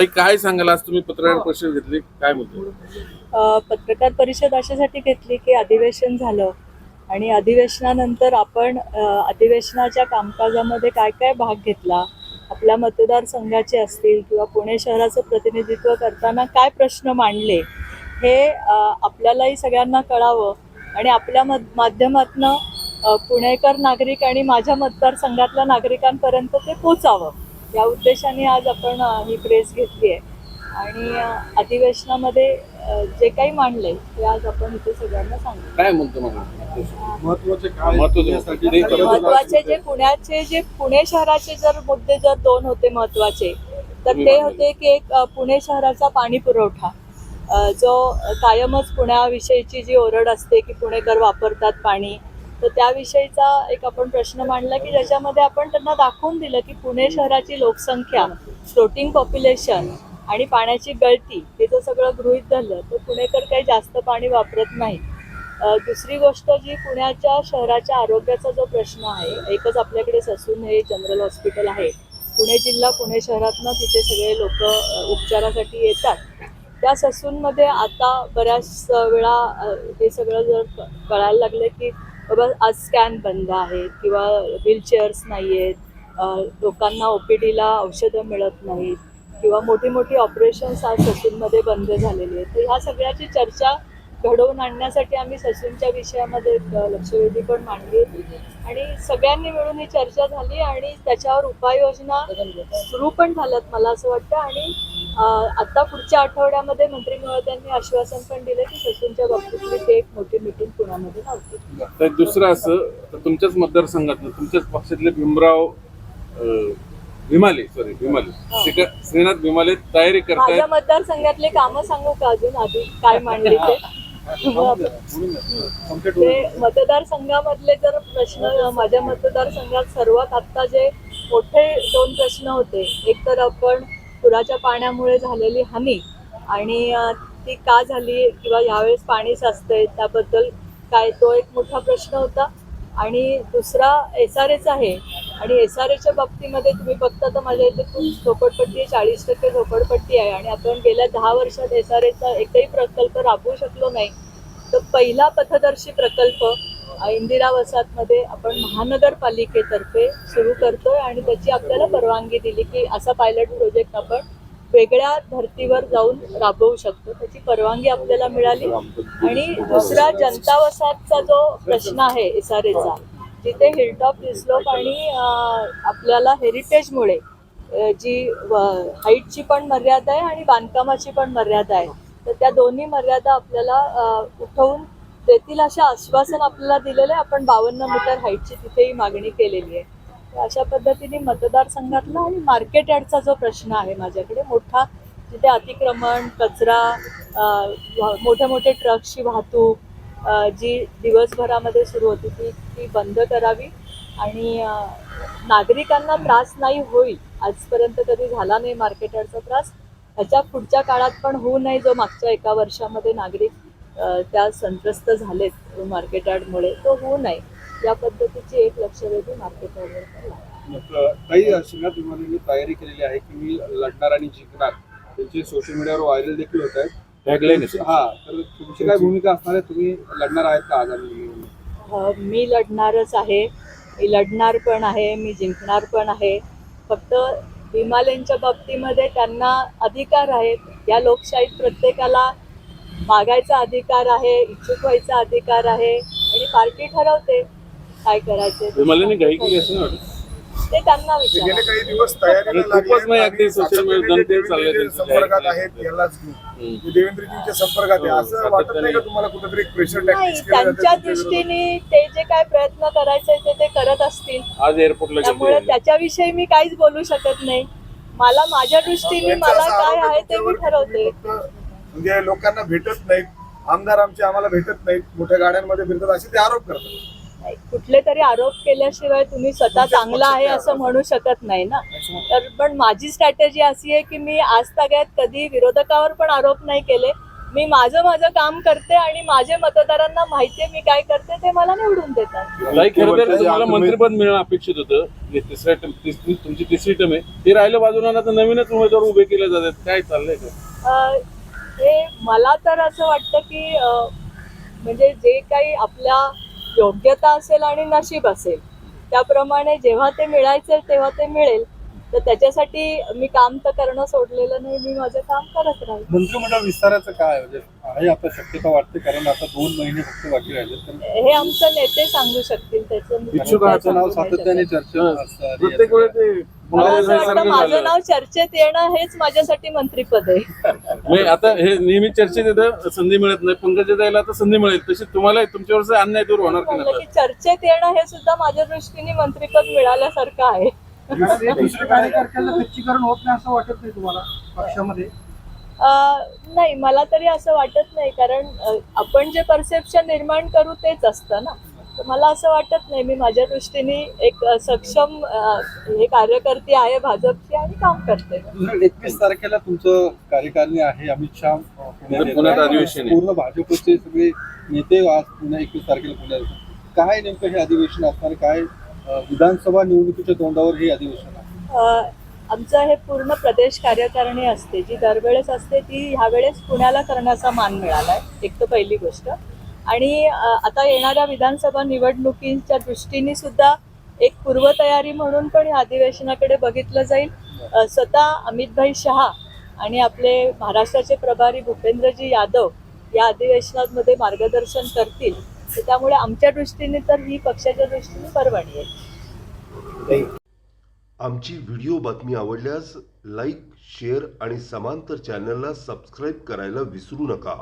ताई काय सांगाल? आज तुम्ही पत्रकार परिषद घेतली काय अ, पत्रकार परिषद अशासाठी घेतली की अधिवेशन झालं आणि अधिवेशनानंतर आपण अधिवेशनाच्या कामकाजामध्ये काय काय भाग घेतला आपल्या मतदारसंघाचे असतील किंवा पुणे शहराचं प्रतिनिधित्व करताना काय प्रश्न मांडले हे आपल्यालाही सगळ्यांना कळावं आणि आपल्या मध माध्यमातनं पुणेकर नागरिक आणि माझ्या मतदारसंघातल्या नागरिकांपर्यंत ते पोचावं. या उद्देशाने आज आपण ही प्रेस घेतली आहे. आणि अधिवेशनामध्ये जे काही मांडलंय ते आज आपण इथे सगळ्यांना सांगू. काय म्हणतो महत्त्वाचे जे पुण्याचे जे पुणे शहराचे जर मुद्दे जर दोन होते महत्त्वाचे तर ते होते की एक पुणे शहराचा पाणी पुरवठा. जो कायमच पुण्याविषयीची जी ओरड असते की पुणेकर वापरतात पाणी तर त्याविषयीचा एक आपण प्रश्न मांडला की ज्याच्यामध्ये आपण त्यांना दाखवून दिलं की पुणे शहराची लोकसंख्या फ्लोटिंग पॉप्युलेशन आणि पाण्याची गळती हे जर सगळं गृहित धरलं तर पुणेकर काही जास्त पाणी वापरत नाही. दुसरी गोष्ट जी पुण्याच्या शहराच्या आरोग्याचा जो प्रश्न आहे एकच आपल्याकडे ससून हे जनरल हॉस्पिटल आहे. पुणे जिल्हा पुणे शहरातनं तिथे सगळे लोक उपचारासाठी येतात. त्या ससूनमध्ये आता बऱ्याच वेळा हे सगळं जर कळायला लागलं की बाबा आज स्कॅन बंद आहेत किंवा व्हीलचेअर्स नाही आहेत लोकांना ओ पी डीला औषधं मिळत नाहीत किंवा मोठी मोठी ऑपरेशन्स आज ससूनमध्ये बंद झालेली आहेत. तर ह्या सगळ्याची चर्चा घडवून आणण्यासाठी आम्ही ससूनच्या विषयामध्ये लक्षवेधी पण मांडली. होती आणि सगळ्यांनी मिळून ही चर्चा झाली आणि त्याच्यावर उपाययोजना सुरू पण झाल्यात मला असं वाटतं. आणि आता पुढच्या आठवड्यामध्ये मंत्री महोदयांनी आश्वासन पण दिलं की ससूनच्या बाबतीतली ते एक मोठी मिटिंग पुण्यामध्ये लावतील तर दुसरं असं तुमच्याच मतदारसंघातलं तुमच्याच पक्षातले भीमराव अं, भीमाले सॉरी भीमाले. श्रीका- श्रीनाथ भीमाले तयारी माझ्या करतायत मतदारसंघातले कामं सांगू का अजून आधी? काय मांडले ते? ते मतदारसंघामधले जर प्रश्न माझ्या मतदारसंघात सर्वात आत्ता जे मोठे दोन प्रश्न होते एक तर आपण पुराच्या पाण्यामुळे झालेली हानी आणि ती का झाली किंवा यावेळेस पाणी साचतंय त्याबद्दल काय तो एक मोठा प्रश्न होता. आणि दुसरा एस आर एच आहे आणि एस आर एच्या बाबतीमध्ये तुम्ही बघता तर माझ्या इथे खूप झोपडपट्टी आहे चाळीस टक्के झोपडपट्टी आहे. आणि आपण गेल्या दहा वर्षात एस आर एचा एकही प्रकल्प राबवू शकलो नाही. तर पहिला पथदर्शी प्रकल्प इंदिरा वसाहतमध्ये आपण महानगरपालिकेतर्फे सुरू करतोय आणि त्याची आपल्याला परवानगी दिली की असा पायलट प्रोजेक्ट आपण वेगळ्या धर्तीवर जाऊन राबवू शकतो. त्याची परवानगी आपल्याला मिळाली. आणि दुसरा जनता वसाहतचा जो प्रश्न आहे एस आर एचा जिथे हिलटॉप रिस्लोप आणि आपल्याला हेरिटेजमुळे जी हाईटची पण मर्यादा आहे आणि बांधकामाची पण मर्यादा आहे. तर त्या दोन्ही मर्यादा आपल्याला उठवून देतील अशा आश्वासन आपल्याला दिलेलं आहे. आपण बावन्न मीटर हाईटची तिथेही मागणी केलेली आहे. तर अशा पद्धतीने मतदारसंघातला आणि मार्केट यार्डचा जो प्रश्न आहे माझ्याकडे मोठा जिथे अतिक्रमण कचरा मोठे मोठे ट्रक्सची वाहतूक जी दिवसभरामध्ये सुरू होती ती ती बंद करावी आणि नागरिकांना त्रास नाही होईल आजपर्यंत कधी झाला नाही मार्केटरचा त्रास ह्याच्या पुढच्या काळात पण होऊ नये जो मागच्या एका वर्षामध्ये नागरिक त्या संत्रस्त झालेत मार्केट यार्डमुळे तो होऊ नये. या पद्धतीची एक लक्षवेधी मार्केट यार्डवर काही श्रीनाथ विमानांनी तयारी केलेली आहे की मी लढणार आणि जिंकणार त्यांचे सोशल मीडियावर व्हायरल देखील होत आहेत. आहे. हा तर तुमची काय भूमिका असणार आहे तुम्ही लढणार आहेत का आगामी? अ, मी लढणारच आहे मी लढणार पण आहे मी जिंकणार पण आहे फक्त हिमालयनच्या बाबतीमध्ये त्यांना अधिकार आहेत या लोकशाहीत प्रत्येकाला मागायचा अधिकार आहे इच्छुक व्हायचा अधिकार आहे आणि पार्टी ठरवते काय करायचे. भीमालेने घाई केली असं वाटत? ते त्यांना गेले काही दिवस तयारीला खूपच नाही अगदी चाललंय त्यांचं संपर्कात जाहीर आहेत. यालाच घेऊन हम्म. ते देवेंद्रजींच्या संपर्कात आहे हो, असं वाटत नाही. का तुम्हाला कुठेतरी प्रेशर नाही टॅक्टिक्स केलं जातं त्यांच्या? दृष्टीने ते जे काय प्रयत्न करायचे ते ते करत असतील आज एअरपोर्टला त्यामुळे गेले त्याच्याविषयी मी काहीच बोलू शकत नाही मला माझ्या दृष्टीने त्यांचा मला असा काय आरोप आहे ते मी तुमच्यावर की ठरवते फक्त म्हणजे लोकांना भेटत नाहीत आमदार आमचे आम्हाला भेटत नाहीत मोठ्या गाड्यांमध्ये फिरतात असे ते आरोप करतात नाही, कुठले तरी आरोप केल्याशिवाय तुम्ही स्वतः चांगला आहे असं म्हणू शकत नाही ना. तर पण माझी स्ट्रॅटेजी अशी आहे की मी आज ताग्यात कधी विरोधकावर पण आरोप नाही केले. मी माझं माझं काम करते आणि माझे मतदारांना माहितीये मी काय करते ते मला निवडून देतात. ताई खरं तर तुम्हाला तुम्ही- मंत्रिपद मिळणं अपेक्षित होतं. हे तिसऱ्या टर्म- तिसरी तुमची तिसरी टर्म आहे. ते राहिलं बाजूला तर नवीनच उमेदवार उभे केले जातात. काय चाललंय का अ, हे मला तर असं वाटतं की अ, म्हणजे जे काही आपल्या योग्यता असेल आणि नशीब असेल. त्याप्रमाणे जेव्हा ते मिळायचे तेव्हा ते मिळेल. तर त्याच्यासाठी मी काम तर करणं सोडलेलं नाही मी माझं काम करत राहील मंत्रिमंडळ विस्ताराचं काय म्हणजे आहे आता शक्यता वाटते कारण आता दोन महिने फक्त बाकी राहिले तर हे आमचे नेते सांगू शकतील त्याचं नाव सातत्याने शकत. चर्चा प्रत्येक वेळेस माझं. नाव चर्चेत येणं हेच माझ्यासाठी मंत्रीपद आहे. नाही आता हे नेहमी चर्चेत येतं संधी मिळत नाही. पंकजाताईला आता संधी मिळेल. तशी तुम्हाला तुमच्यावर अन्याय दूर होणार चर्चेत येणं हे सुद्धा माझ्या दृष्टीने मंत्रीपद मिळाल्यासारखं आहे. दुसऱ्या कार्यकर्त्याचं खच्चीकरण होत नाही असं वाटत नाही तुम्हाला पक्षामध्ये? नाही मला तरी असं वाटत नाही कारण आपण जे परसेप्शन निर्माण करू तेच असतं ना. तर मला असं वाटत नाही. मी माझ्या दृष्टीने एक सक्षम हे कार्यकर्ती आहे भाजपची आणि काम करते. एकवीस तारखेला तुमचं कार्यकारिणी आहे अमित शहा. पूर्ण भाजपचे सगळे नेते आज पुन्हा एकवीस तारखेला पुण्यात. काय नेमकं हे अधिवेशन असणार? काय विधानसभा निवडणुकीच्या तोंडावर हे अधिवेशन आहे. आमचं हे पूर्ण प्रदेश कार्यकारिणी असते. जी दरवेळेस असते ती ह्यावेळेस पुण्याला करण्याचा मान मिळाला आहे एक तर पहिली गोष्ट. आणि आता येणाऱ्या विधानसभा निवडणुकीच्या दृष्टीने सुद्धा एक पूर्वतयारी म्हणून पण या अधिवेशनाकडे बघितलं जाईल. स्वतः अमितभाई शहा आणि आपले महाराष्ट्राचे प्रभारी भूपेंद्रजी यादव या अधिवेशनामध्ये मार्गदर्शन करतील. तर त्यामुळे आमच्या दृष्टीने तर ही पक्षाच्या दृष्टीने परवानगी आहे. आमची व्हिडिओ बातमी आवडल्यास लाईक शेअर आणि समांतर चॅनलला सबस्क्राईब करायला विसरू नका.